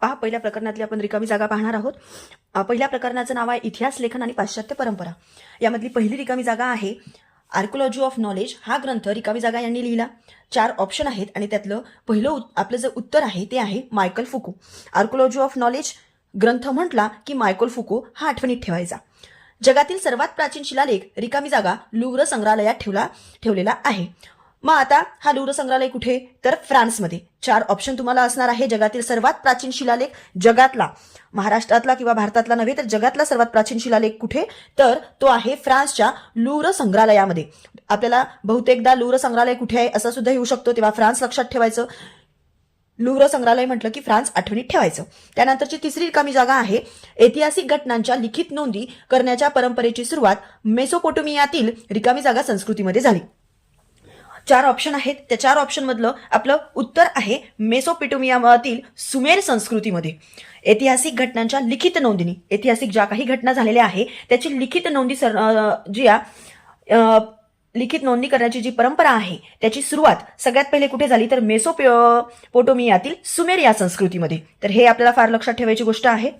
पहा पहिल्या प्रकरणातली आपण रिकामी जागा पाहणार आहोत. पहिल्या प्रकरणाचं नाव आहे इतिहास लेखन आणि पाश्चात्य परंपरा. यामधली पहिली रिकामी जागा आहे आर्कोलॉजी ऑफ नॉलेज हा ग्रंथ रिकामी जागा यांनी लिहिला. चार ऑप्शन आहेत आणि त्यातलं पहिलं आपलं जे उत्तर आहे ते आहे Michel Foucault Archaeology of Knowledge ग्रंथ म्हटला की मायकल फुको हा आठवणीत ठेवायचा. जगातील सर्वात प्राचीन शिलालेख रिकामी जागा लुव्र संग्रहालयात ठेवला ठेवलेला आहे. मग आता हा लुव्र संग्रहालय कुठे? तर फ्रान्समध्ये. चार ऑप्शन तुम्हाला असणार आहे. जगातील सर्वात प्राचीन शिलालेख जगातला. महाराष्ट्रातला किंवा भारतातला नव्हे तर जगातला सर्वात प्राचीन शिलालेख कुठे? तर तो आहे फ्रान्सच्या लुव्र संग्रहालयामध्ये आपल्याला बहुतेकदा लुव्र संग्रहालय कुठे आहे असं सुद्धा येऊ शकतो. तेव्हा फ्रान्स लक्षात ठेवायचं. लुव्र संग्रहालय म्हटलं की फ्रान्स आठवणीत ठेवायचं. त्यानंतरची तिसरी रिकामी जागा आहे. ऐतिहासिक घटनांच्या लिखित नोंदी करण्याच्या परंपरेची सुरुवात मेसोपोटोमियातील रिकामी जागा संस्कृतीमध्ये झाली. चार ऑप्शन आहेत. त्या चार ऑप्शनमधलं आपलं उत्तर आहे मेसोपिटोमियातील सुमेर संस्कृतीमध्ये. ऐतिहासिक घटनांच्या लिखित नोंदणी. ऐतिहासिक ज्या काही घटना झालेल्या आहे त्याची लिखित नोंदी सर जी लिखित नोंदणी करण्याची जी परंपरा आहे त्याची सुरुवात सगळ्यात पहिले कुठे झाली? तर मेसोपोटोमियातील सुमेर या संस्कृतीमध्ये. तर हे आपल्याला फार लक्षात ठेवायची गोष्ट आहे.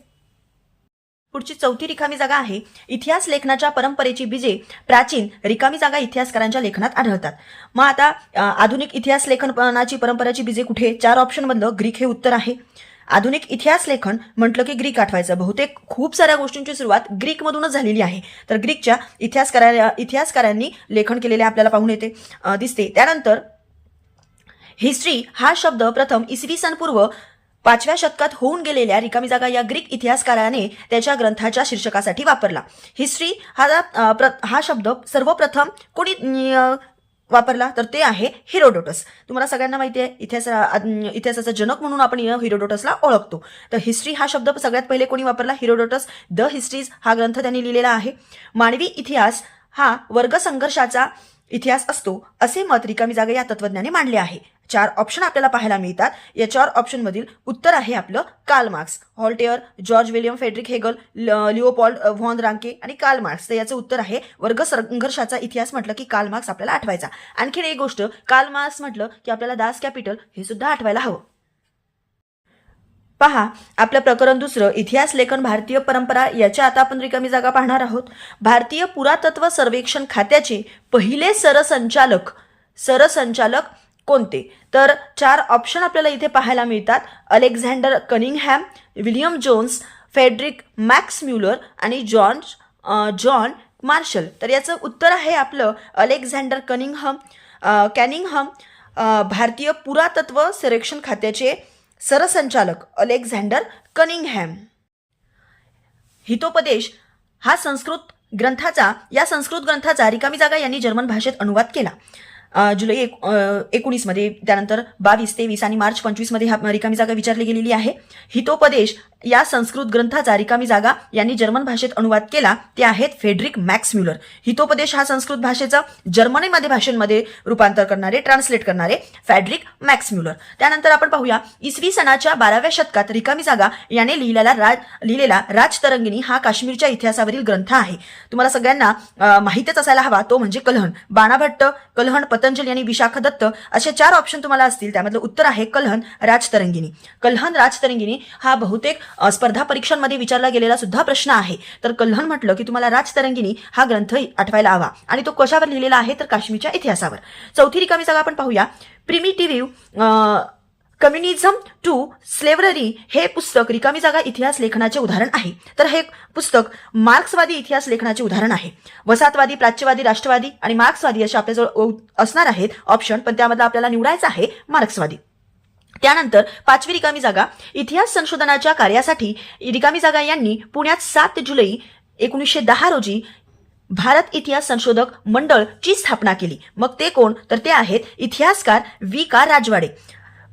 पुढची चौथी रिकामी जागा आहे. इतिहास लेखनाच्या परंपरेची बीजे प्राचीन रिकामी जागा इतिहासकारांच्या लेखनात आढळतात. मग आता आधुनिक इतिहास लेखनाची परंपराची बीजे कुठे? चार ऑप्शन मधलं ग्रीक हे उत्तर आहे. आधुनिक इतिहास लेखन म्हटलं की ग्रीक आठवायचं. बहुतेक खूप साऱ्या गोष्टींची सुरुवात ग्रीकमधूनच झालेली आहे. तर ग्रीकच्या इतिहासकारा इतिहासकारांनी लेखन केलेले आपल्याला पाहून येते दिसते. त्यानंतर हिस्ट्री हा शब्द प्रथम इसवी सन पूर्व पाचव्या शतकात होऊन गेलेल्या रिकामी जागा या ग्रीक इतिहासकाराने त्याच्या ग्रंथाच्या शीर्षकासाठी वापरला. हिस्ट्री हा प्र- हा शब्द सर्वप्रथम कोणी वापरला? तर ते आहे हिरोडोटस. तुम्हाला सगळ्यांना माहिती आहे इतिहास इतिहासाचा जनक म्हणून आपण हिरोडोटसला ओळखतो. तर हिस्ट्री हा शब्द सगळ्यात पहिले कोणी वापरला? हिरोडोटस. द हिस्ट्रीज हा ग्रंथ त्यांनी लिहिलेला आहे. मानवी इतिहास हा वर्ग संघर्षाचा इतिहास असतो असे मत रिकामी जागा या तत्वज्ञाने मांडले आहे. चार ऑप्शन आपल्याला पाहायला मिळतात. या चार ऑप्शन मधील उत्तर आहे आपलं Karl Marx Voltaire George William Friedrich Hegel Leopold Leopold von Ranke आणि काल मार्क्स तर याचं उत्तर आहे वर्ग संघर्षाचा इतिहास म्हटलं की काल मार्क्स आपल्याला आठवायचा. आणखीन एक गोष्ट काल मार्क्स म्हटलं की आपल्याला दास कॅपिटल हे सुद्धा आठवायला हवं. पहा आपलं प्रकरण दुसरं इतिहास लेखन भारतीय परंपरा याच्या आता आपण रिकामी जागा पाहणार आहोत. भारतीय पुरातत्व सर्वेक्षण खात्याचे पहिले सरसंचालक सरसंचालक कोणते? तर चार ऑप्शन आपल्याला इथे पाहायला मिळतात. Alexander Cunningham William Jones Friedrich Max Muller आणि जॉन जॉन मार्शल. तर याचं उत्तर आहे आपलं अलेक्झांडर कनिंगहम कॅनिंगहम भारतीय पुरातत्व सर्वेक्षण खात्याचे सरसंचालक अलेक्झांडर कनिंगहॅम. हितोपदेश हा संस्कृत ग्रंथाचा या संस्कृत ग्रंथाचा रिकामी जागा यांनी जर्मन भाषेत अनुवाद केला. जुलै एक एकोणीसमध्ये त्यानंतर बावीस तेवीस आणि मार्च पंचवीसमध्ये ह्या रिकामी जागा विचारली गेलेली आहे. हितोपदेश या संस्कृत ग्रंथाचा रिकामी जागा यांनी जर्मन भाषेत अनुवाद केला. ते आहेत फेड्रिक मॅक्स म्युलर हितोपदेश हा संस्कृत भाषेचा जर्मनीमध्ये भाषेमध्ये रूपांतर करणारे ट्रान्सलेट करणारे फॅड्रिक मॅक्स म्युलर त्यानंतर आपण पाहूया इसवी सणाच्या बाराव्या शतकात रिकामी जागा याने लिहिलेला राज लिहिलेला राजतरंगिणी हा काश्मीरच्या इतिहासावरील ग्रंथ आहे. तुम्हाला सगळ्यांना माहितच असायला हवा तो म्हणजे कलहण बाणाभट्ट कलहण पतंजली आणि विशाखा दत्त असे चार ऑप्शन तुम्हाला असतील. त्यामधलं उत्तर आहे कल्हन राजतरंगिणी. कल्हन राजतरंगिणी हा बहुतेक स्पर्धा परीक्षांमध्ये विचारला गेलेला सुद्धा प्रश्न आहे. तर कल्हण म्हटलं की तुम्हाला राजतरंगिणी हा ग्रंथ आठवायला हवा. आणि तो कशावर लिहिलेला आहे? तर काश्मीरच्या इतिहासावर. चौथी रिकामी जागा आपण पाहूया. प्रिमिटिव्ह कम्युनिझम टू स्लेवररी हे पुस्तक रिकामी जागा इतिहास लेखनाचे उदाहरण आहे. तर हे पुस्तक मार्क्सवादी इतिहास लेखनाचे उदाहरण आहे. वसाहतवादी प्राच्यवादी राष्ट्रवादी आणि मार्क्सवादी असे आपल्याजवळ असणार आहेत ऑप्शन पण त्यामधला आपल्याला निवडायचं आहे मार्क्सवादी. त्यानंतर पाचवी रिकामी जागा इतिहास संशोधनाच्या कार्यासाठी रिकामी जागा यांनी पुण्यात सात जुलै एकोणीसशे दहा रोजी भारत इतिहास संशोधक मंडळ ची स्थापना केली. मग ते कोण? तर ते आहेत इतिहासकार वी का राजवाडे.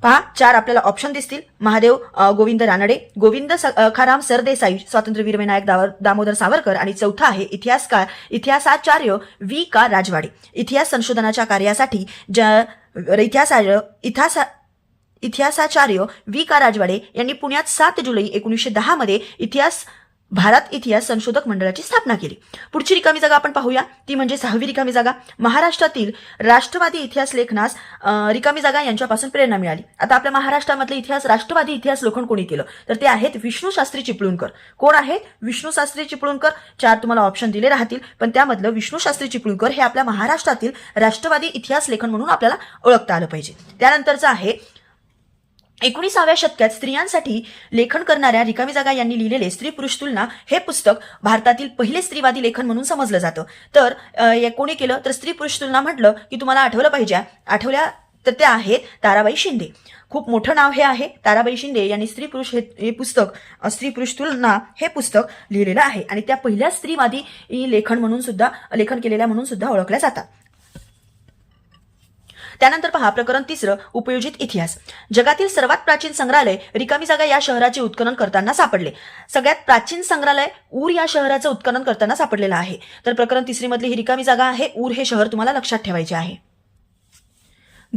पहा चार आपल्याला ऑप्शन दिसतील. महादेव गोविंद रानडे. गोविंद स- खाराम सरदेसाई स्वातंत्र्यवीर विनायक दावर- दामोदर सावरकर आणि चौथा आहे इतिहासकार इतिहासाचार्य वी का राजवाडे. इतिहास संशोधनाच्या कार्यासाठी ज इतिहासार्य इतिहासा इतिहासाचार्य वी का राजवाडे यांनी पुण्यात सात जुलै एकोणीसशे दहामध्ये इतिहास भारत इतिहास संशोधक मंडळाची स्थापना केली. पुढची रिकामी जागा आपण पाहूया. ती म्हणजे सहावी रिकामी जागा. महाराष्ट्रातील राष्ट्रवादी इतिहास लेखनास रिकामी जागा यांच्यापासून प्रेरणा मिळाली. आता आपल्या महाराष्ट्रामधले इतिहास राष्ट्रवादी इतिहास लेखन कोणी केलं? तर ते आहेत विष्णू शास्त्री चिपळूणकर. कोण आहेत? विष्णू शास्त्री चिपळूणकर. चार तुम्हाला ऑप्शन दिले राहतील पण त्यामधलं विष्णू शास्त्री चिपळूणकर हे आपल्या महाराष्ट्रातील राष्ट्रवादी इतिहास लेखन म्हणून आपल्याला ओळखता आलं पाहिजे. त्यानंतरचं आहे एकोणीसाव्या शतकात स्त्रियांसाठी लेखन करणाऱ्या रिकामी जागा यांनी लिहिलेले स्त्री पुरुष तुलना हे पुस्तक भारतातील पहिले स्त्रीवादी लेखन म्हणून समजलं जातं. तर कोणी केलं? तर स्त्री पुरुष तुलना म्हटलं की तुम्हाला आठवलं पाहिजे. आठवल्या तर त्या आहेत ताराबाई शिंदे. खूप मोठं नाव हे आहे. ताराबाई शिंदे यांनी स्त्री पुरुष हे हे पुस्तक स्त्री पुरुष तुलना हे पुस्तक लिहिलेलं आहे. आणि त्या पहिल्या स्त्रीवादी लेखन म्हणून सुद्धा लेखन केलेल्या म्हणून सुद्धा ओळखल्या जातात. त्यानंतर पहा प्रकरण तिसरं उपयोजित इतिहास. जगातील सर्वात प्राचीन संग्रहालय रिकामी जागा या शहराचे उत्खनन करताना सापडले. सगळ्यात प्राचीन संग्रहालय ऊर या शहराचं उत्खनन करताना सापडलेलं आहे. तर प्रकरण तिसरीमधली ही रिकामी जागा आहे ऊर हे शहर तुम्हाला लक्षात ठेवायचे आहे.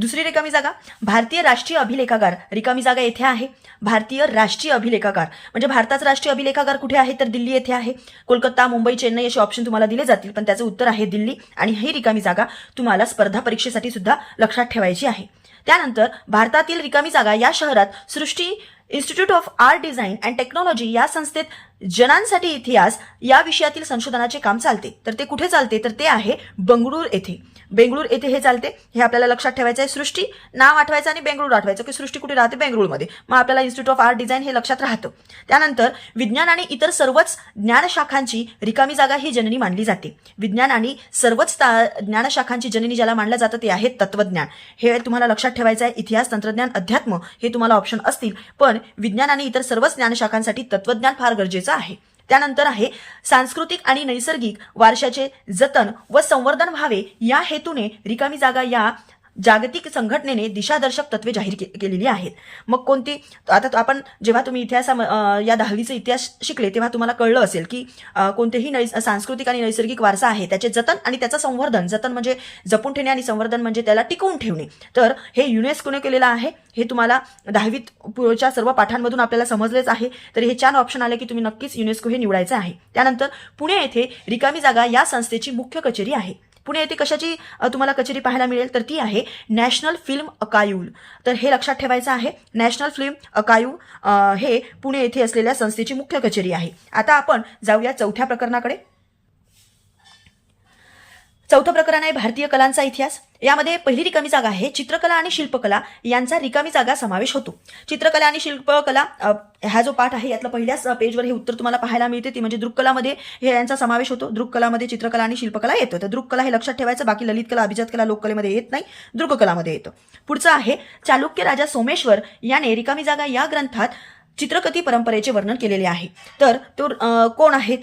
दुसरी रिकामी जागा भारतीय राष्ट्रीय अभिलेखागार. रिकामी जागा येथे आहे. भारतीय राष्ट्रीय अभिलेखागार. म्हणजे भारताचा राष्ट्रीय अभिलेखागार कुठे आहे? तर दिल्ली येथे आहे. कोलकाता मुंबई चेन्नई असे ऑप्शन तुम्हाला दिले जातील. पण त्याचं उत्तर आहे दिल्ली आणि ही रिकामी जागा तुम्हाला स्पर्धा परीक्षेसाठी सुद्धा लक्षात ठेवायची आहे. त्यानंतर भारतातील रिकामी जागा या शहरात Srishti Institute of Art Design and Technology या संस्थेत जनांसाठी इतिहास या विषयातील संशोधनाचे काम चालते. तर ते कुठे चालते? तर ते आहे बंगळूर येथे. बेंगळूर येथे हे चालते. हे आपल्याला लक्षात ठेवायचं आहे सृष्टी. नाव आठवायचं आणि बेंगळूर आठवायचं की सृष्टी कुठे राहते? बेंगळूरमध्ये. मग आपल्याला इन्स्टिट्यूट ऑफ आर्ट डिझाईन हे लक्षात राहतं. त्यानंतर विज्ञान आणि इतर सर्वच ज्ञानशाखांची रिकामी जागा ही जननी मानली जाते. विज्ञान आणि सर्वच ता- ज्ञानशाखांची जननी ज्याला मानलं जातं ते आहे तत्वज्ञान. हे तुम्हाला लक्षात ठेवायचं आहे. इतिहास तंत्रज्ञान अध्यात्म हे तुम्हाला ऑप्शन असतील. पण विज्ञान आणि इतर सर्वच ज्ञानशाखांसाठी तत्वज्ञान फार गरजेचं आहे. त्यानंतर आहे सांस्कृतिक आणि नैसर्गिक वारशाचे जतन व संवर्धन व्हावे या हेतूने रिकामी जागा या जागतिक संघटनेने दिशादर्शक तत्वे जाहीर के- केलेली आहेत. मग कोणती आता आपण जेव्हा तुम्ही इतिहासा या दहावीचे इतिहास शिकले तेव्हा तुम्हाला कळलं असेल की कोणतेही नै सांस्कृतिक आणि नैसर्गिक वारसा आहे त्याचे जतन आणि त्याचं संवर्धन जतन म्हणजे जपून ठेवणे आणि संवर्धन म्हणजे त्याला टिकवून ठेवणे. तर हे युनेस्कोने केलेलं आहे हे तुम्हाला दहावीत पुढच्या सर्व पाठांमधून आपल्याला समजलेच आहे. तर हे चार ऑप्शन आले की तुम्ही नक्कीच युनेस्को हे निवडायचं आहे. त्यानंतर पुणे येथे रिकामी जागा या संस्थेची मुख्य कचेरी आहे. पुणे येथे कशाची तुम्हाला कचेरी पाहायला मिळेल तर ती आहे नॅशनल फिल्म अकायूल. तर हे लक्षात ठेवायचं आहे नॅशनल फिल्म अकायू हे पुणे येथे असलेल्या संस्थेची मुख्य कचेरी आहे. आता आपण जाऊया चौथ्या प्रकरणाकडे. चौथं प्रकरण आहे भारतीय कलांचा इतिहास. यामध्ये पहिली रिकामी जागा आहे. चित्रकला आणि शिल्पकला यांचा रिकामी जागा समावेश होतो. चित्रकला आणि शिल्पकला हा जो पाठ आहे यातला पहिल्याच पेजवर हे उत्तर तुम्हाला पाहायला मिळते. ती म्हणजे दृक्कलामध्ये हे यांचा समावेश होतो. दृक्कलामध्ये चित्रकला आणि शिल्पकला येतं. तर दृक्कला हे लक्षात ठेवायचं. बाकी ललित कला अभिजात कला लोककलेमध्ये येत नाही. दृककलामध्ये येतं. पुढचं आहे चालुक्य राजा सोमेश्वर याने रिकामी जागा या ग्रंथात चित्रकथी परंपरेचे वर्णन केलेले आहे. तर तो कोण आहेत?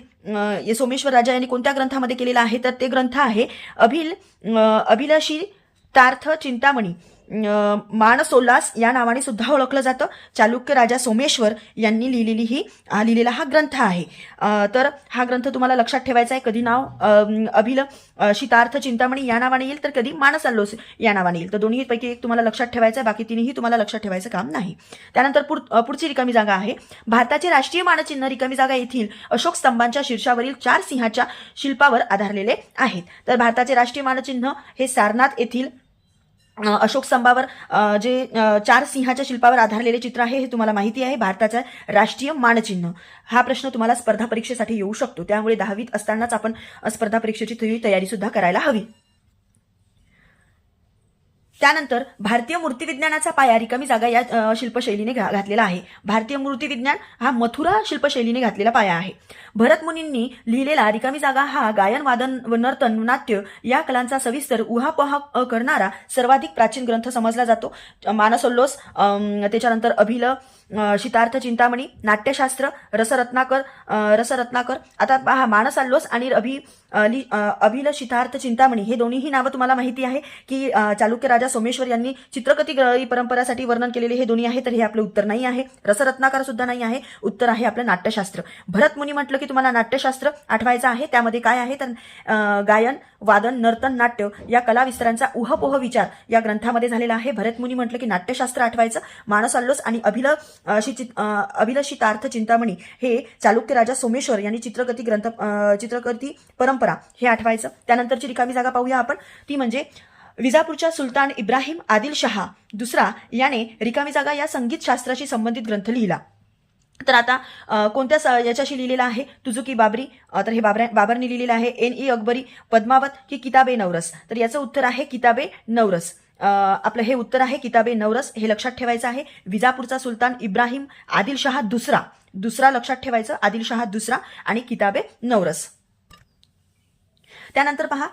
सोमेश्वर राजा यांनी कोणत्या ग्रंथामध्ये केलेला आहे? तर ते ग्रंथ आहे अभिल अभिलाषी तार्थ चिंतामणी. मानसोल्लास या नावाने सुद्धा ओळखलं जातं. चालुक्य राजा सोमेश्वर यांनी लिहिलेली ही लिहिलेला हा ग्रंथ आहे. तर हा ग्रंथ तुम्हाला लक्षात ठेवायचा आहे. कधी नाव अभिल शितार्थ चिंतामणी या नावाने येईल तर कधी मानसल्लोस या नावाने येईल. तर दोन्हीपैकी एक तुम्हाला लक्षात ठेवायचं आहे बाकी तिन्ही तुम्हाला लक्षात ठेवायचं काम नाही. त्यानंतर पुढची रिकामी जागा आहे. भारताचे राष्ट्रीय मानचिन्ह रिकामी जागा येथील अशोक स्तंभांच्या शीर्षावरील चार सिंहाच्या शिल्पावर आधारलेले आहेत. तर भारताचे राष्ट्रीय मानचिन्ह हे सारनाथ येथील अशोक स्तंभावर जे चार सिंहाच्या शिल्पावर आधारलेले चित्र आहे हे तुम्हाला माहिती आहे. भारताचं राष्ट्रीय मानचिन्ह. हा प्रश्न तुम्हाला स्पर्धा परीक्षेसाठी येऊ शकतो. त्यामुळे दहावीत असतानाच आपण स्पर्धा परीक्षेची तयारी सुद्धा करायला हवी. त्यानंतर भारतीय मूर्तिविज्ञानाचा पाया रिकामी जागा या शिल्पशैलीने घा- घातलेला आहे. भारतीय मूर्तिविज्ञान हा मथुरा शिल्पशैलीने घातलेला पाया आहे. भरत मुनींनी लिहिलेला रिकामी जागा हा गायन वादन व नर्तन नाट्य या कलांचा सविस्तर उहापोहा करणारा सर्वाधिक प्राचीन ग्रंथ समजला जातो. मानसोल्लोस त्याच्यानंतर अभिल शीतार्थ चिंतामणी नाट्यशास्त्र रसरत्नाकर रसरत्नाकर. आता पहा मानसाल्लोस आणि अभि अभिल शीतार्थ चिंतामणी हे दोन्हीही नावं तुम्हाला माहिती आहे की चालुक्य राजा सोमेश्वर यांनी चित्रकथी परंपरासाठी वर्णन केलेले हे दोन्ही आहे तर हे आपलं उत्तर नाही आहे. रसरत्नाकार सुद्धा नाही आहे. उत्तर आहे आपलं नाट्यशास्त्र. भरत मुनी म्हटलं की तुम्हाला नाट्यशास्त्र आठवायचं आहे. त्यामध्ये काय आहे? तर गायन वादन नर्तन नाट्य या कला विस्तारांचा उहपोह विचार या ग्रंथामध्ये झालेला आहे. भरतमुनी म्हटलं की नाट्यशास्त्र आठवायचं. मानसाल्लोस आणि अभिल अभिलषितार्थ चिंतामणी हे चालुक्य राजा सोमेश्वर यांनी चित्रकथी ग्रंथ चित्रकथी परंपरा हे आठवायचं. त्यानंतरची रिकामी जागा पाहूया आपण. ती म्हणजे विजापूरच्या सुलतान इब्राहिम आदिल शहा दुसरा याने रिकामी जागा या संगीतशास्त्राशी संबंधित ग्रंथ लिहिला. तर आता कोणत्या स- याच्याशी लिहिलेलं आहे? तुझुकी बाबरी तर हे बाबरा बाबरने लिहिलेलं आहे एन ई अकबरी पद्मावत की किताबे नवरस? तर याचं उत्तर आहे किताबे नवरस. आपलं हे उत्तर आहे किताबे नवरस. हे लक्षात ठेवायचं आहे. विजापूरचा सुलतान इब्राहिम आदिलशहा दुसरा. दुसरा लक्षात ठेवायचं आदिलशहा दुसरा आणि किताबे नवरस. त्यानंतर पहा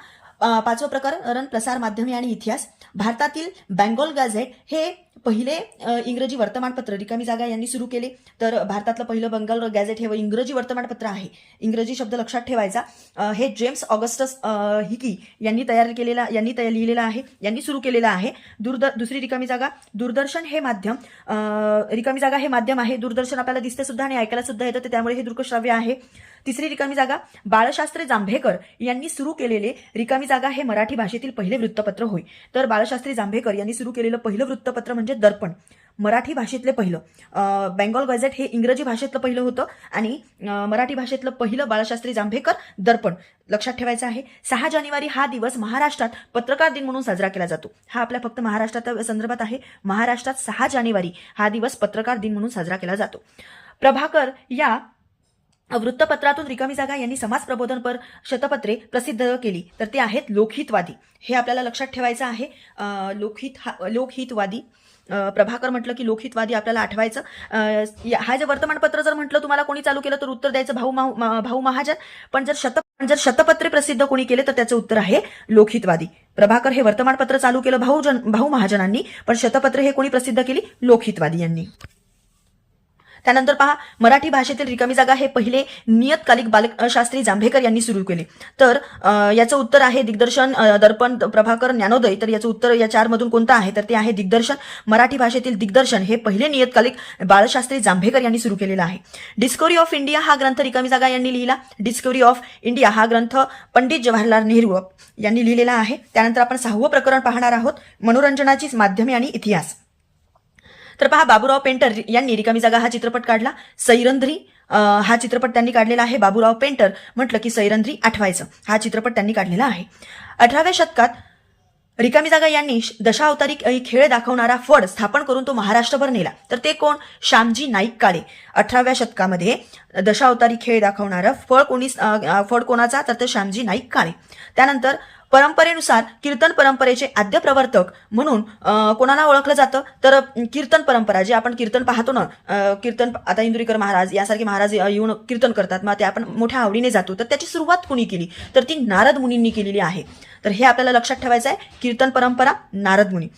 पाचवं प्रकरण प्रसार माध्यमे आणि इतिहास. भारतातील बँगोल गॅझेट हे पहिले इंग्रजी वर्तमानपत्र रिकामी जागा यांनी सुरू केले. तर भारतातलं पहिलं बंगाल गॅझेट हे इंग्रजी वर्तमानपत्र आहे. इंग्रजी शब्द लक्षात ठेवायचा. हे जेम्स ऑगस्टस हिकी यांनी तयार केलेला यांनी तयार लिहिलेलं आहे. यांनी सुरू केलेलं आहे. दूरद दुसरी रिकामी जागा. दूरदर्शन हे माध्यम रिकामी जागा हे माध्यम आहे. दूरदर्शन आपल्याला दिसते सुद्धा आणि ऐकायला सुद्धा येतं त्यामुळे हे दृकश्राव्य आहे. तिसरी रिकामी जागा बाळशास्त्री जांभेकर यांनी सुरू केलेले रिकामी जागा हे मराठी भाषेतील पहिले वृत्तपत्र होय. तर बाळशास्त्री जांभेकर यांनी सुरू केलेलं पहिलं वृत्तपत्र म्हणजे दर्पण. मराठी भाषेतले पहिलं. बेंगॉल गॅझेट हे इंग्रजी भाषेतलं पहिलं होतं आणि मराठी भाषेतलं पहिलं बाळशास्त्री जांभेकर दर्पण. लक्षात ठेवायचं आहे सहा जानेवारी हा दिवस महाराष्ट्रात पत्रकार दिन म्हणून साजरा केला जातो. हा आपल्या फक्त महाराष्ट्राच्या संदर्भात आहे. महाराष्ट्रात सहा जानेवारी हा दिवस पत्रकार दिन म्हणून साजरा केला जातो. प्रभाकर या वृत्तपत्रातून रिकामी जागा यांनी समाज प्रबोधनपर शतपत्रे प्रसिद्ध केली. तर ते आहेत लोकहितवादी. हे आपल्याला लक्षात ठेवायचं आहे. लोकहित हा- लोकहितवादी. प्रभाकर म्हटलं की लोकहितवादी आपल्याला आठवायचं. अं, हा जे वर्तमानपत्र जर म्हटलं तुम्हाला कोणी चालू केलं तर उत्तर द्यायचं भाऊ मा- भाऊ महाजन. पण जर शत जर शतपत्रे प्रसिद्ध कोणी केले तर त्याचं उत्तर आहे लोकहितवादी. प्रभाकर हे वर्तमानपत्र चालू केलं भाऊ जन भाऊ महाजनांनी. पण शतपत्रे हे कोणी प्रसिद्ध केली? लोकहितवादी यांनी. त्यानंतर पहा मराठी भाषेतील रिकामी जागा हे पहिले नियतकालिक बालशास्त्री जांभेकर यांनी सुरू केले. तर याचं उत्तर आहे दिग्दर्शन दर्पण प्रभाकर ज्ञानोदय. तर याचं उत्तर या चारमधून कोणतं आहे? तर ते आहे दिग्दर्शन. मराठी भाषेतील दिग्दर्शन हे पहिले नियतकालिक बाळशास्त्री जांभेकर यांनी सुरू केलेलं आहे. डिस्कवरी ऑफ इंडिया हा ग्रंथ रिकामी जागा यांनी लिहिला. डिस्कवरी ऑफ इंडिया हा ग्रंथ पंडित जवाहरलाल नेहरू यांनी लिहिलेला आहे. त्यानंतर आपण सहावं प्रकरण पाहणार आहोत. मनोरंजनाची माध्यमे आणि इतिहास. तर पहा बाबूराव पेंटर यांनी रिकामी जागा हा चित्रपट काढला. सैरंध्री हा चित्रपट त्यांनी काढलेला आहे. बाबूराव पेंटर म्हटलं की सैरंध्री आठवायचं. हा चित्रपट त्यांनी काढलेला आहे. अठराव्या शतकात रिकामी जागा यांनी दशावतारी खेळ दाखवणारा फड स्थापन करून तो महाराष्ट्रभर नेला. तर ते कोण? श्यामजी नाईक काळे. अठराव्या शतकामध्ये दशावतारी खेळ दाखवणारा फळ कोणी फड कोणाचा? तर ते श्यामजी नाईक काळे. त्यानंतर परंपरेनुसार कीर्तन परंपरेचे आद्य प्रवर्तक म्हणून कोणाला ओळखलं जातं? तर कीर्तन परंपरा जे आपण कीर्तन पाहतो ना कीर्तन आता इंदुरीकर महाराज यासारखे महाराज येऊन कीर्तन करतात मग ते आपण मोठ्या आवडीने जातो. तर त्याची सुरुवात कुणी केली? तर ती नारद मुनींनी केलेली आहे. तर हे आपल्याला लक्षात ठेवायचं आहे कीर्तन परंपरा नारद मुनी.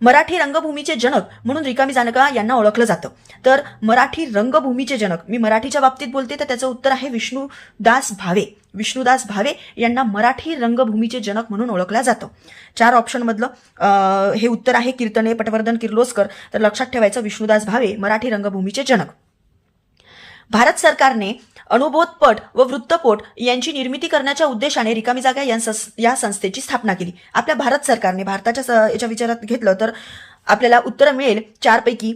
मराठी रंगभूमीचे जनक म्हणून रिकामी जानका यांना ओळखलं जातं. तर मराठी रंगभूमीचे जनक मी मराठीच्या बाबतीत बोलते तर त्याचं उत्तर आहे विष्णुदास भावे. विष्णुदास भावे यांना मराठी रंगभूमीचे जनक म्हणून ओळखलं जातं. चार ऑप्शनमधलं हे उत्तर आहे कीर्तने पटवर्धन किर्लोस्कर. तर लक्षात ठेवायचं विष्णुदास भावे मराठी रंगभूमीचे जनक. भारत सरकारने अणुबोधपट व वृत्तपोट यांची निर्मिती करण्याच्या उद्देशाने रिकामी जागा या संस- या संस्थेची स्थापना केली. आपल्या भारत सरकारने भारताच्या स- याच्या विचारात घेतलं तर आपल्याला उत्तर मिळेल चारपैकी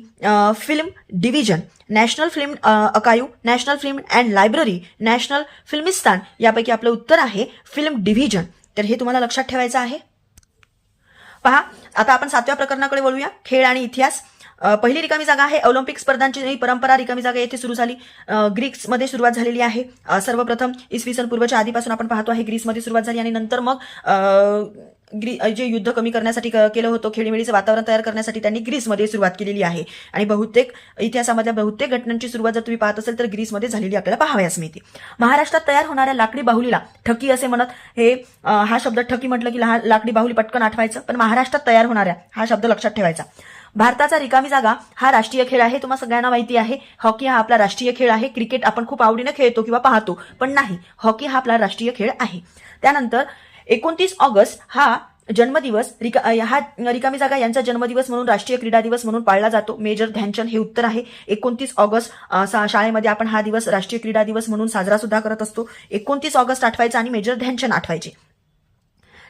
film division national film अकायू National Film and Library National Filmistan यापैकी आपलं उत्तर आहे फिल्म डिव्हिजन. तर हे तुम्हाला लक्षात ठेवायचं आहे? पहा आता आपण सातव्या प्रकरणाकडे वळूया. खेळ आणि इतिहास. पहिली रिकामी जागा आहे. ऑलिम्पिक स्पर्धांची परंपरा रिकामी जागा येथे सुरू झाली. अ, ग्रीक्समध्ये सुरुवात झालेली आहे. सर्वप्रथम इसवी सन पूर्वच्या आधीपासून आपण पाहतो आहे ग्रीसमध्ये सुरुवात झाली आणि नंतर मग ग्री जे युद्ध कमी करण्यासाठी केलं होतं खेळीमेळीचं वातावरण तयार करण्यासाठी त्यांनी ग्रीसमध्ये सुरुवात केलेली आहे. आणि बहुतेक इतिहासामधल्या बहुतेक घटनांची सुरुवात जर तुम्ही पाहत असेल तर ग्रीसमध्ये झालेली आपल्याला पाहावयास मिळते. महाराष्ट्रात तयार होणाऱ्या लाकडी बाहुलीला ठकी असे म्हणत हे हा शब्द ठकी म्हटलं की लहान लाकडी बाहुली पटकन आठवायचं पण महाराष्ट्रात तयार होणाऱ्या हा शब्द लक्षात ठेवायचा. भारताचा रिकामी जागा हा राष्ट्रीय खेळ आहे. तुम्हाला सगळ्यांना माहिती आहे हॉकी हा आपला राष्ट्रीय खेळ आहे. क्रिकेट आपण खूप आवडीनं खेळतो किंवा पाहतो पण नाही हॉकी हा आपला राष्ट्रीय खेळ आहे. त्यानंतर एकोणतीस ऑगस्ट हा जन्मदिवस रिका हा रिकामी जागा यांचा जन्मदिवस म्हणून राष्ट्रीय क्रीडा दिवस म्हणून पाळला जातो. मेजर ध्यानचंद हे उत्तर आहे. एकोणतीस ऑगस्ट शाळेमध्ये आपण हा दिवस राष्ट्रीय क्रीडा दिवस म्हणून साजरा सुद्धा करत असतो. एकोणतीस ऑगस्ट आठवायचा आणि मेजर ध्यानचंद आठवायचे.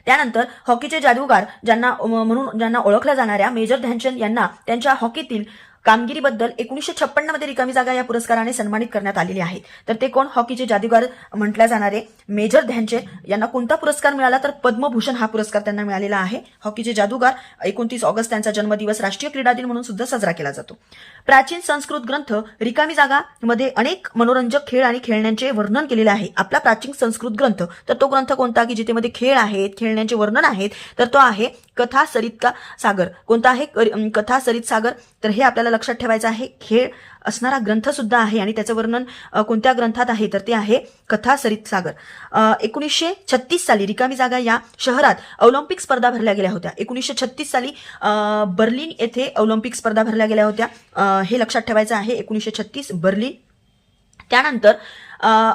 त्यानंतर हॉकीचे जादूगार ज्यांना म्हणून ज्यांना ओळखल्या जाणाऱ्या मेजर ध्यानचंद यांना त्यांच्या हॉकीतील कामगिरीबद्दल एकोणीसशे छप्पन्नमध्ये रिकामी जागा या पुरस्काराने सन्मानित करण्यात आलेली आहे तर ते कोण? हॉकीचे जादूगार म्हटल्या जाणारे मेजर ध्यानचे यांना कोणता पुरस्कार मिळाला? तर पद्मभूषण हा पुरस्कार त्यांना मिळालेला आहे. हॉकीचे जादूगार एकोणतीस ऑगस्ट त्यांचा जन्मदिवस राष्ट्रीय क्रीडा दिन म्हणून सुद्धा साजरा केला जातो. प्राचीन संस्कृत ग्रंथ रिकामी जागा मध्ये अनेक मनोरंजक खेळ आणि खेळण्यांचे वर्णन केलेले आहे. आपला प्राचीन संस्कृत ग्रंथ तर तो ग्रंथ कोणता की जिथे मध्ये खेळ आहेत खेळण्यांचे वर्णन आहेत तर तो आहे कथा सरित का सागर. कोणता आहे कथा सरित सागर तर हे आपल्याला लक्षात ठेवायचं आहे खेळ असणारा ग्रंथ सुद्धा आहे आणि त्याचं वर्णन कोणत्या ग्रंथात आहे तर ते आहे कथा सरित सागर. एकोणीसशे छत्तीस साली रिकामी जागा या शहरात ऑलिम्पिक स्पर्धा भरल्या गेल्या होत्या. एकोणीसशे छत्तीस साली बर्लिन येथे ऑलिम्पिक स्पर्धा भरल्या गेल्या होत्या. हे लक्षात ठेवायचं आहे एकोणीसशे छत्तीस बर्लिन. त्यानंतर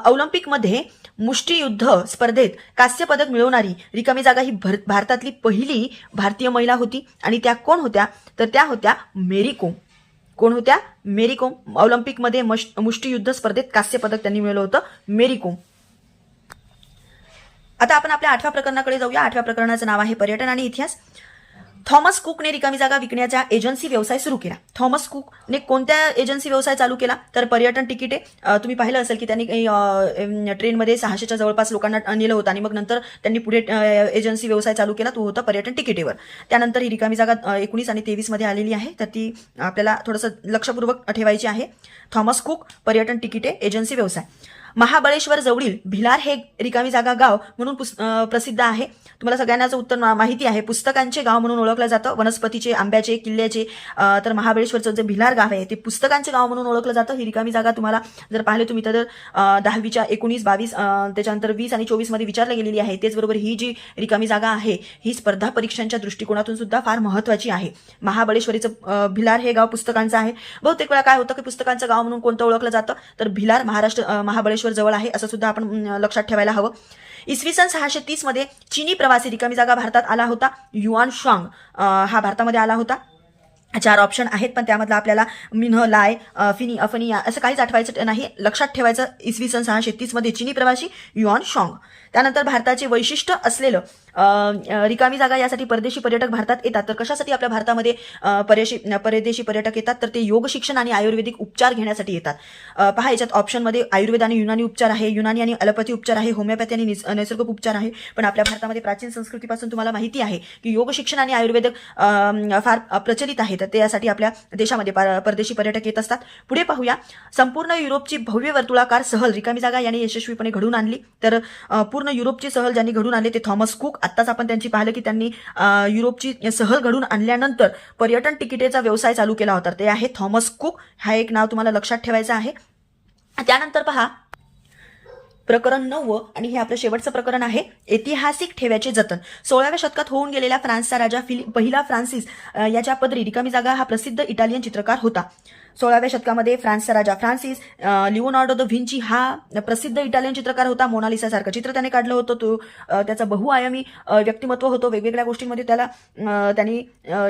ऑलिम्पिकमध्ये मुष्टियुद्ध स्पर्धेत कांस्य पदक मिळवणारी रिकामी जागा ही भर भारतातली पहिली भारतीय महिला होती. आणि त्या कोण होत्या? तर त्या होत्या मेरी कोम. कोण होत्या? मेरी कोम ऑलिम्पिकमध्ये मुष्टीयुद्ध मुष्टियुद्ध स्पर्धेत कांस्य पदक त्यांनी मिळवलं होतं. मेरी कोम आता आपण आपल्या आठव्या प्रकरणाकडे जाऊया. आठव्या प्रकरणाचं नाव आहे पर्यटन आणि इतिहास. थॉमस कुकने रिकामी जागा विकण्याचा एजन्सी व्यवसाय सुरू केला. थॉमस कुकने कोणत्या एजन्सी व्यवसाय चालू केला? तर पर्यटन तिकिटे तुम्ही पाहिलं असेल की त्यांनी काही, ट्रेनमध्ये सहाशेच्या जवळपास लोकांना नेलं होतं आणि मग नंतर त्यांनी पुढे एजन्सी व्यवसाय चालू केला तो होता पर्यटन तिकिटेवर. त्यानंतर ही रिकामी जागा एकोणीस आणि तेवीसमध्ये आलेली आहे. तर ती आपल्याला थोडंसं लक्षपूर्वक ठेवायची आहे. थॉमस कुक पर्यटन तिकिटे एजन्सी व्यवसाय. महाबळेश्वर जवळील भिलार हे रिकामी जागा गाव म्हणून पुस- प्रसिद्ध आहे. तुम्हाला सगळ्यांनाचं उत्तर माहिती आहे. पुस्तकांचे गाव म्हणून ओळखलं जातं. वनस्पतीचे आंब्याचे किल्ल्याचे तर महाबळेश्वरचं जे भिलार गाव आहे ते पुस्तकांचे गाव म्हणून ओळखलं जातं. ही रिकामी जागा तुम्हाला जर पाहिले तुम्ही तर दहावीच्या एकोणीस बावीस त्याच्यानंतर वीस आणि चोवीसमध्ये विचारली गेलेली आहे. त्याचबरोबर ही जी रिकामी जागा आहे ही स्पर्धा परीक्षांच्या दृष्टिकोनातून सुद्धा फार महत्वाची आहे. महाबळेश्वरीचं भिलार हे गाव पुस्तकांचं आहे. बहुतेक वेळा काय होतं की पुस्तकांचं गाव म्हणून कोणतं ओळखलं जातं? तर भिलार महाराष्ट्र महाबळेश्वर महाबळेश्वर जवळ आहे असं सुद्धा आपण लक्षात ठेवायला हवं. इसवी सन सहाशे तीसमध्ये चिनी प्रवासी रिकामी जागा भारतात आला होता युआन श्वांग. हा भारतामध्ये आला होता. चार ऑप्शन आहेत पण त्यामधलं आपल्याला मिन्ह लाय फिनी अफनी असं काहीच आठवायचं नाही. लक्षात ठेवायचं इसवी सन सहाशे तीसमध्ये चिनी प्रवासी युआन शॉंग त्यानंतर भारताचे वैशिष्ट्य असलेलं रिकामी जागा यासाठी परदेशी पर्यटक भारतात येतात. तर कशासाठी आपल्या भारतामध्ये परदेशी परदेशी पर्यटक येतात? तर ते योग शिक्षण आणि आयुर्वेदिक उपचार घेण्यासाठी येतात. पहा याच्यात ऑप्शनमध्ये आयुर्वेद आणि युनानी उपचार आहे युनानी आणि अलोपॅथी उपचार आहे होमिओपॅथी आणि निस- नैसर्गिक उपचार आहे. पण आपल्या भारतामध्ये प्राचीन संस्कृतीपासून तुम्हाला माहिती आहे की योग शिक्षण आणि आयुर्वेद फार प्रचलित आहे तर त्यासाठी आपल्या देशामध्ये पर- परदेशी पर्यटक येत असतात. पुढे पाहूया. संपूर्ण युरोपची भव्य वर्तुळाकार सहल रिकामी जागा यांनी यशस्वीपणे घडून आणली. तर पूर्ण युरोपची सहल ज्यांनी घडून आणली ते थॉमस कुक आत्ताच आपण त्यांची पाहिलं की त्यांनी युरोपची सहल घडून आणल्यानंतर पर्यटन तिकिटेचा व्यवसाय चालू केला होता. ते आहे थॉमस कुक. हा एक नाव तुम्हाला लक्षात ठेवायचं आहे. त्यानंतर पहा प्रकरण नववं आणि हे आपलं शेवटचं प्रकरण आहे ऐतिहासिक ठेव्याचे जतन. सोळाव्या शतकात होऊन गेलेला फ्रान्सचा राजा फिलि पहिला फ्रान्सिस याच्या पदरी रिकामी जागा हा प्रसिद्ध इटालियन चित्रकार होता. सोळाव्या शतकामध्ये फ्रान्सचा राजा फ्रान्सिस लिओनार्डो द व्हिंची हा प्रसिद्ध इटालियन चित्रकार होता. मोनालिसा सारखं चित्र त्याने काढलं होतं तो त्याचं बहुआयामी व्यक्तिमत्व होतं. वेगवेगळ्या गोष्टींमध्ये त्याला त्यांनी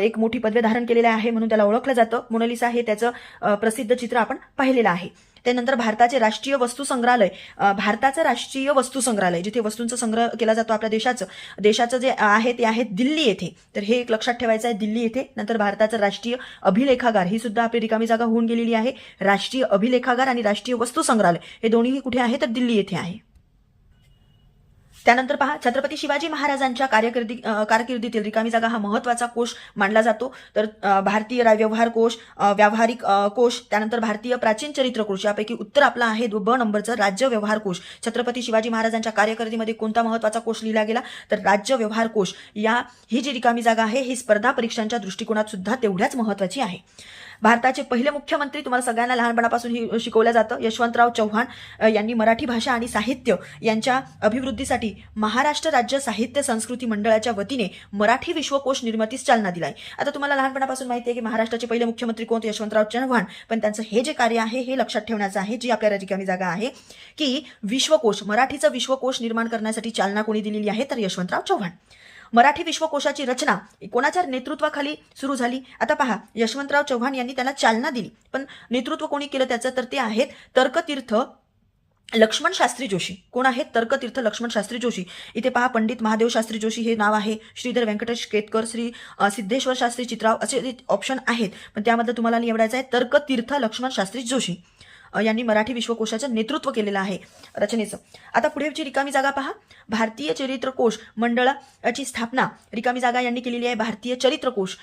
एक मोठी पदवी धारण केलेली आहे म्हणून त्याला ओळखलं जातं. मोनालिसा हे त्याचं प्रसिद्ध चित्र आपण पाहिलेलं आहे. त्यानंतर भारताचे राष्ट्रीय वस्तू संग्रहालय भारताचं राष्ट्रीय वस्तू संग्रहालय जिथे वस्तूंचा संग्रह केला जातो आपल्या देशाचं देशाचं जे आहे ते आहे दिल्ली येथे. तर हे एक लक्षात ठेवायचं आहे दिल्ली येथे. नंतर भारताचं राष्ट्रीय अभिलेखागार ही सुद्धा आपली रिकामी जागा होऊन गेलेली आहे. राष्ट्रीय अभिलेखागार आणि राष्ट्रीय वस्तू संग्रहालय हे दोन्हीही कुठे आहे तर दिल्ली येथे आहे. त्यानंतर पहा छत्रपती शिवाजी महाराजांच्या कार्यकिर्दी कारकिर्दीतील रिकामी जागा हा महत्त्वाचा कोश मानला जातो. तर भारतीय व्यवहार कोश व्यावहारिक कोश त्यानंतर भारतीय प्राचीन चरित्र कोश यापैकी उत्तर आपला आहे ब नंबरचं राज्य व्यवहार कोश. छत्रपती शिवाजी महाराजांच्या कार्यकिर्दीमध्ये कोणता महत्त्वाचा कोश लिहिला गेला? तर राज्य व्यवहार कोश. या ही जी रिकामी जागा आहे ही स्पर्धा परीक्षांच्या दृष्टिकोनात सुद्धा तेवढ्याच महत्वाची आहे. भारताचे पहिले मुख्यमंत्री तुम्हाला सगळ्यांना लहानपणापासून ही शिकवलं जातं. यशवंतराव चव्हाण यांनी मराठी भाषा आणि साहित्य यांच्या अभिवृद्धीसाठी महाराष्ट्र राज्य साहित्य संस्कृती मंडळाच्या वतीने मराठी विश्वकोश निर्मितीस चालना दिलाय. आता तुम्हाला लहानपणापासून माहिती आहे की महाराष्ट्राचे पहिले मुख्यमंत्री कोण यशवंतराव चव्हाण. पण त्यांचं हे जे कार्य आहे हे लक्षात ठेवण्याचं आहे जी आपल्या रिकामी जागा आहे की विश्वकोश मराठीचं विश्वकोश निर्माण करण्यासाठी चालना कोणी दिलेली आहे? तर यशवंतराव चव्हाण. मराठी विश्वकोशाची रचना कोणाच्या नेतृत्वाखाली सुरू झाली? आता पहा यशवंतराव चव्हाण यांनी त्याला चालना दिली. पण नेतृत्व कोणी केलं त्याचं? तर ते आहेत तर्कतीर्थ लक्ष्मण शास्त्री जोशी. कोण आहेत तर्कतीर्थ लक्ष्मण शास्त्री जोशी? इथे पहा पंडित महादेव शास्त्री जोशी हे नाव आहे श्रीधर व्यंकटेश केतकर श्री सिद्धेश्वर शास्त्री चित्राव असे ऑप्शन आहेत. पण त्यामध्ये तुम्हाला निवडायचं आहे तर्कतीर्थ लक्ष्मण शास्त्री जोशी. यांनी मराठी विश्वकोशाचं नेतृत्व केलेलं आहे. रचनेचं. आता पुढेची रिकामी जागा पहा. भारतीय चरित्रकोश मंडळाची स्थापना रिकामी जागा यांनी केलेली आहे. भारतीय चरित्रकोश.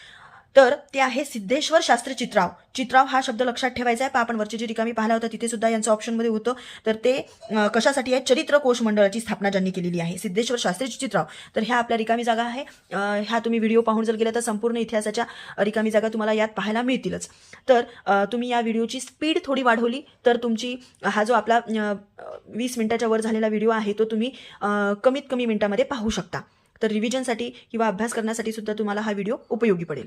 तर ते आहे सिद्धेश्वर शास्त्री चित्राव. चित्राव हा शब्द लक्षात ठेवायचा आहे. आपण वरची जी रिकामी पाहिला होता तिथे सुद्धा यांचं ऑप्शनमध्ये होतं. तर ते कशासाठी आहे? चरित्रकोश मंडळाची स्थापना ज्यांनी केलेली आहे. सिद्धेश्वर शास्त्री चित्राव. तर ह्या आपल्या रिकामी जागा आहे. ह्या तुम्ही व्हिडिओ पाहून जर गेला तर संपूर्ण इतिहासाच्या रिकामी जागा तुम्हाला यात पाहायला मिळतीलच. तर तुम्ही या व्हिडिओची स्पीड थोडी वाढवली तर तुमची हा जो आपला वीस मिनिटाच्या वर झालेला व्हिडिओ आहे तो तुम्ही कमीत कमी मिनिटामध्ये पाहू शकता. तर रिव्हिजनसाठी किंवा अभ्यास करण्यासाठी सुद्धा तुम्हाला हा व्हिडिओ उपयोगी पडेल.